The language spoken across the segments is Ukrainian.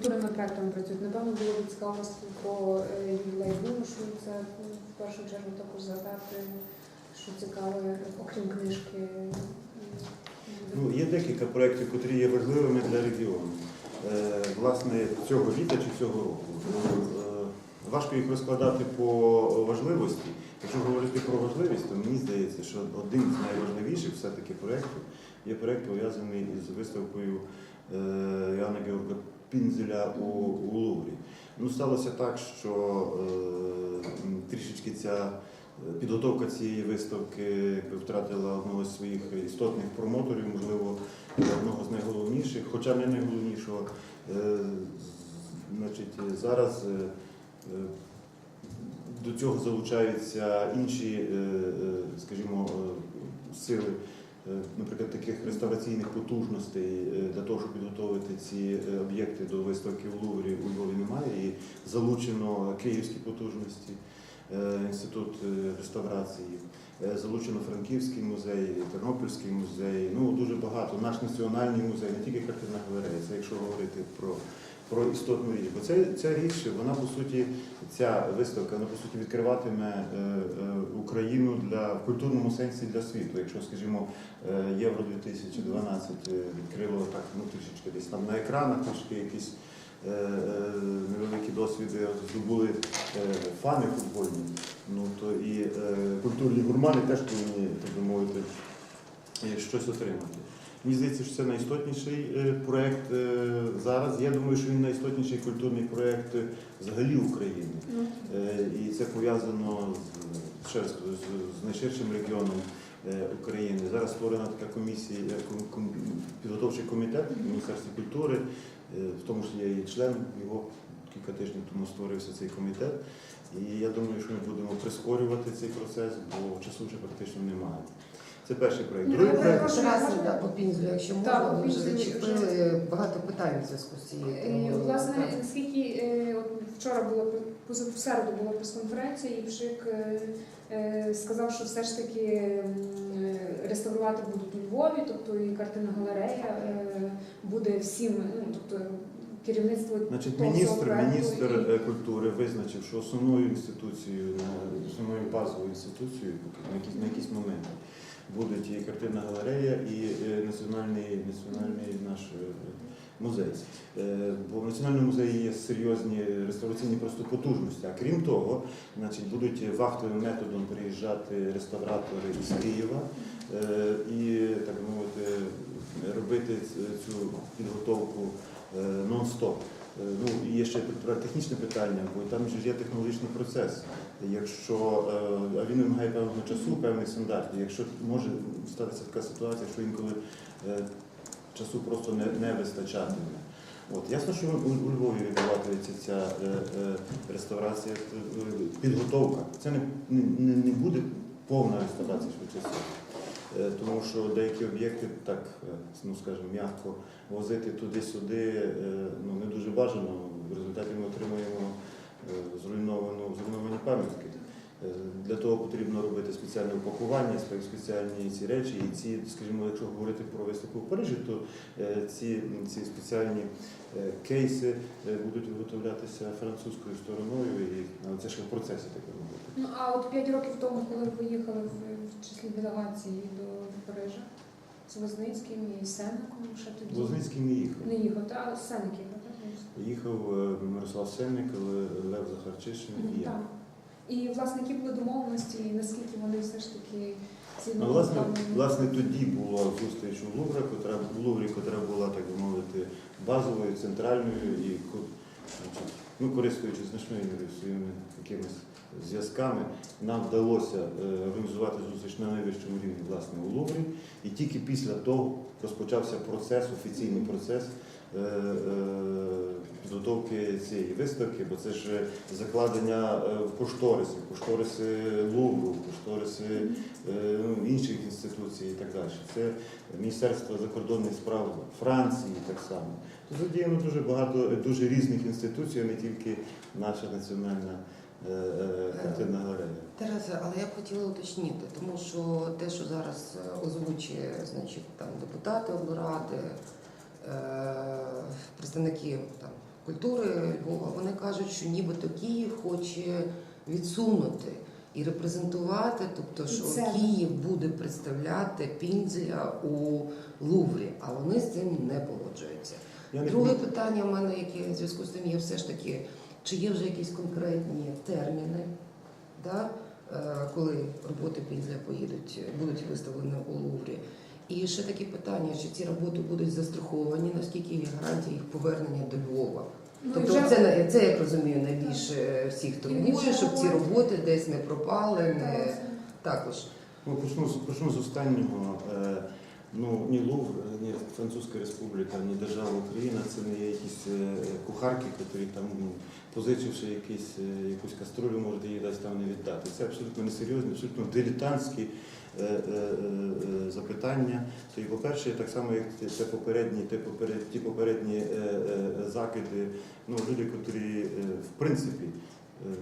Культурними проектами працюють. Напевно, було б цікаво про ювілей Бунушу. Це в першу чергу також згадати, що цікаве, окрім книжки. Ну, є декілька проєктів, які є важливими для регіону. Е, Власне, цього літа чи цього року. Е, Важко їх розкладати по важливості. Якщо говорити про важливість, то мені здається, що один з найважливіших все-таки проєктів є проєкт пов'язаний із виставкою е, Іоанна Георга Пінзеля у, у Луврі. Ну, сталося так, що е, трішечки ця е, підготовка цієї виставки якби, втратила одного з своїх істотних промоторів, можливо, одного з найголовніших, хоча не найголовнішого. Е, Значить, зараз е, е, до цього залучаються інші, е, е, скажімо, е, сили, е, наприклад, таких реставраційних потужностей е, для того, щоб підготовити ці е, об'єкти до виставки в Луврі у Львові немає. І залучено київські потужності, е, інститут е, реставрації. Е, Залучено Франківський музей, Тернопільський музей, ну дуже багато. Наш національний музей, не тільки картина галерея, це якщо говорити про, про істотну річ. Бо це, ця річ, вона по суті, ця виставка, вона по суті відкриватиме е, е, Україну для в культурному сенсі для світу. Якщо, скажімо, е, Євро 2012 відкрило так, ну трішечки десь там на екранах, трішки якісь. Невеликі досвіди здобули фани футбольні, ну то і культурні гурмани теж повинні, так би мовити, щось отримати. Мені здається, що це найістотніший е, проєкт е, зараз. Я думаю, що він найістотніший культурний проєкт е, взагалі України. Ну, І це пов'язано з, з, з найширшим регіоном України. Зараз створена така комісія, ком- ком- підготовчий комітет в Міністерстві культури, в тому числі я є член його кілька тижнів тому створився цей комітет. І я думаю, що ми будемо прискорювати цей процес, бо часу вже практично немає. Це перший проєкт. Ну, Другий проєкт. перепрошую, Тарас, да, по якщо Так, можна, по ви вже зачепили багато питань в зв'язку з цією Е, темою. Власне, Так. наскільки е, от вчора була поза- в середу була прес-конференція, і Пшик е, е, сказав, що все ж таки м, е, реставрувати будуть у Львові, тобто і картина галерея е, буде всім, ну тобто керівництво Значить, того міністр, проекту міністр і- е, культури визначив, що основною інституцією, на- основною базовою інституцією на якісь, на якісь моменти будуть і картинна галерея, і е, національний, національний наш е, музей. Е, Бо в національному музеї є серйозні реставраційні просто потужності. А крім того, значить, будуть вахтовим методом приїжджати реставратори із Києва і так мовити робити цю підготовку нон-стоп. Ну, і є ще технічне питання, бо там же ж є технологічний процес. Якщо е, а він вимагає певного часу, певних стандартів. Якщо може статися така ситуація, що інколи е, часу просто не, не вистачатиме. От ясно, що у, у Львові відбуватиметься ця е, е, реставрація, підготовка. Це не, не, не буде повна реставрація. Е, Тому що деякі об'єкти, так, ну скажімо, м'яко возити туди-сюди ну, не дуже бажано. В результаті ми отримуємо е, зруйновану, зруйновані пам'ятки. Е, Для того потрібно робити спеціальне упакування, спеціальні ці речі. І ці, скажімо, якщо говорити про виставку в Парижі, то е, ці, ці спеціальні е, кейси будуть виготовлятися французькою стороною, і це ще в процесі таке робити. Ну а от п'ять років тому, коли ви поїхали в, в числі делегації до Парижа з Возницьким і Сенником, ще тоді Лозницький не їхав. не їхав, та Сенник їхав? Їхав Мирослав Сенник, Лев Захарчишин і я. І власне які були домовленості, і наскільки вони все ж таки ці Ну, власне, власне, тоді була зустріч у Луврі, котра, в Луврі, котра була, так би мовити, базовою, центральною і ко- значить, ну, користуючись значною мірою своїми якимись зв'язками, нам вдалося е, організувати зустріч на найвищому рівні власне у Луврі. І тільки після того розпочався процес, офіційний процес підготовки цієї виставки, бо це ж закладення е, в кошториси, кошториси Лувру, кошториси е, ну, інших інституцій і так далі. Це Міністерство закордонних справ Франції так само. Тут задіяно дуже багато дуже різних інституцій, а не тільки наша національна е, е. Тарасе, але я б хотіла уточнити, тому що те, що зараз е, озвучує значить, там, депутати облради, е, представники там, культури Львова, вони кажуть, що нібито Київ хоче відсунути і репрезентувати, тобто, що це. Київ буде представляти Пінзеля у Луврі, а вони з цим не погоджуються. Я не Друге питання в мене, яке в зв'язку з тим є все ж таки, чи є вже якісь конкретні терміни, да, е, коли роботи Пінзеля поїдуть, будуть виставлені у Луврі. І ще таке питання, чи ці роботи будуть застраховані, наскільки є гарантія їх повернення до Львова? Ну, Тобто вже- це, це, я розумію, найбільше всіх турбує, щоб ці роботи десь не пропали, не також. Ну, почну, з- почну з останнього. Ну, ні Лувр, ні Французька Республіка, ні держава Україна це не є якісь е, кухарки, які там, ну, позичивши якісь, е, якусь каструлю, можуть її десь там не віддати. Це абсолютно несерйозні, абсолютно дилетантські е, запитання. То по-перше, так само, як те попередні, те поперед- ті попередні закиди, ну, люди, котрі в принципі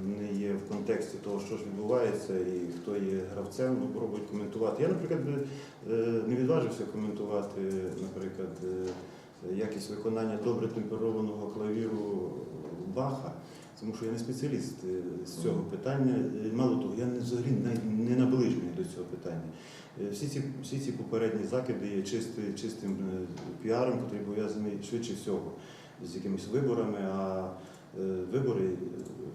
не є в контексті того, що ж відбувається і хто є гравцем, ну, пробують коментувати. Я, наприклад, е, не відважився коментувати, наприклад, е, якість виконання добре темперованого клавіру Баха, тому що я не спеціаліст е, з цього питання. Мало того, я взагалі не- наближений до цього питання. Всі ці, всі ці попередні закиди є чисти, чистим піаром, який пов'язаний швидше всього з якимись виборами, а вибори е,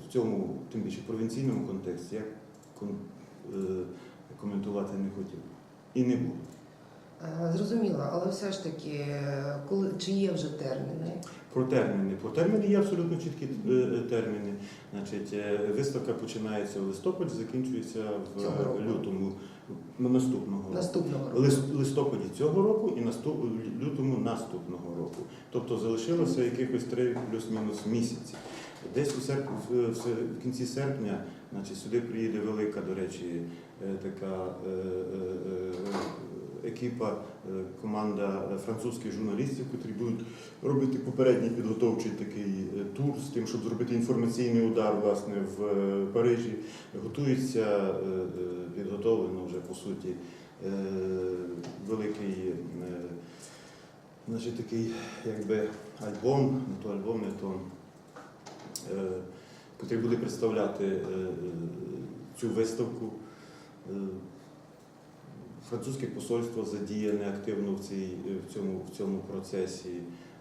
в цьому, тим більше провінційному контексті, я е, коментувати не хотів. І не буду. Е, Зрозуміло, але все ж таки, коли чи є вже терміни? Про терміни. Про терміни є абсолютно чіткі терміни. Значить, виставка починається в листопаді, закінчується в Цього лютому наступного року. Наступного року. Лис- листопаді цього року і наступ, лютому наступного року. Тобто залишилося якихось три плюс-мінус місяці. Десь у серп... в, кінці серпня значить, сюди приїде велика, до речі, е, така е, е, екіпа, команда французьких журналістів, котрі будуть робити попередній підготовчий такий тур з тим, щоб зробити інформаційний удар власне в Парижі. Готується підготовлено вже по суті великий значить, такий якби альбом, не то альбом, не то, е, який буде представляти е, е, цю виставку. Французьке посольство задіяне активно в, цій, в, цьому, в цьому процесі.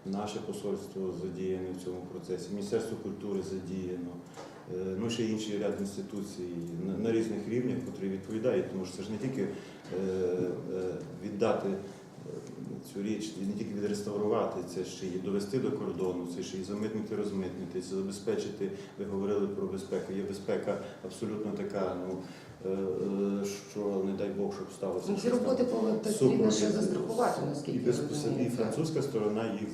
Наше посольство задіяне в цьому процесі, Міністерство культури задіяно, ну ще інші ряд інституцій на, на різних рівнях, котрі відповідають, тому що це ж не тільки е, е, віддати цю річ, і не тільки відреставрувати, це ще й довести до кордону, це ще й замитнити, розмитнити, це забезпечити. Ви говорили про безпеку. Є безпека абсолютно така, ну е, е, що не дай Бог, щоб сталося. Ну, Ці роботи повинні потрібно ще застрахувати, наскільки І, безпосередньо, і французька сторона їх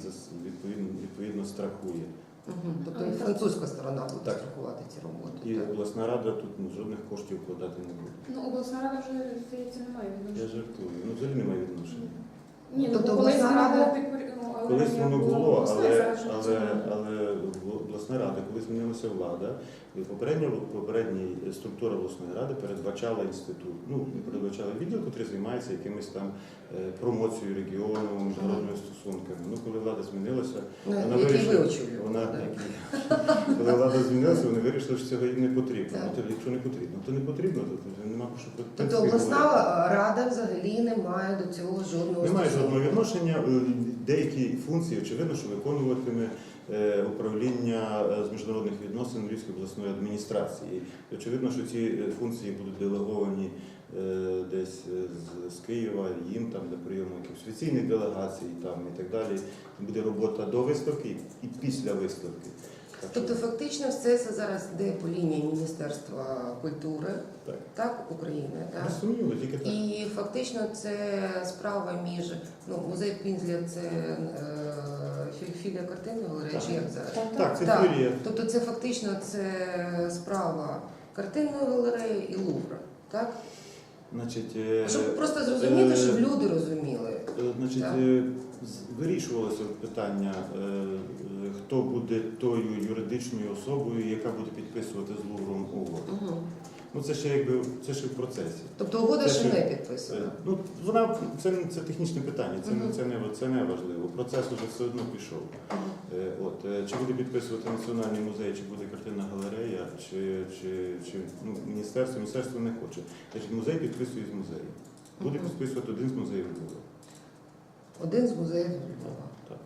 відповідно, відповідно страхує. Мгм. Тобто і французька сторона буде Так. страхувати ці роботи. І так. обласна рада тут ну, жодних коштів вкладати не буде. Ну, обласна рада вже, здається, немає Я жартую. Ну взагалі немає відношення. Ні, ну, Тобто колись обласна воно рада- було підпоряд- ну, але Колись воно було, обласна, але, зараз вже але, це- але обласна рада, коли змінилася влада, попередня попередня структура обласної ради передбачала інститут. Ну не передбачала відділ, який займається якимись там е, промоцією регіону, міжнародними стосунками. Ну коли влада змінилася, Ну, вона вирішила- Вона коли влада змінилася, вони вирішили, що цього їм не потрібно. Ну, то, якщо не потрібно, то не потрібно, то нема що Тобто обласна рада взагалі не має до цього жодного Немає жодного відношення. Деякі функції, очевидно, що виконуватиме е, управління е, з міжнародних відносин Львівської обласної адміністрації. Очевидно, що ці е, функції будуть делеговані десь з Києва, їм там для прийому якихось офіційних делегацій там, і так далі. Буде робота до виставки і після виставки. Тобто фактично все це зараз йде по лінії Міністерства культури, Так. так, України, так? Безсумнівно, тільки так. І фактично це справа між ну, музей Пінзля це е, філія картинної галереї, чи як зараз? Так, так. Так, це Так. філія. Тобто це фактично це справа картинної галереї і Лувра, так? Значить, е, Щоб просто зрозуміти, е, щоб люди розуміли. Е, Значить, Так. е, вирішувалося питання е, хто буде тою юридичною особою, яка буде підписувати з Лувром угоду. Угу. Ну це ще якби це ще в процесі. Тобто угода Це ще не Е, підписана. Ну це це, це технічне питання, це, не це не це не важливо. Процес уже все одно пішов. Е, От е, чи буде підписувати національний музей, чи буде картинна галерея, чи, чи, чи ну, міністерство, міністерство не хоче. Значить, музей підписує з музею. Буде Мгм. підписувати один з музеїв Львова. Один з музеїв Львова. Так.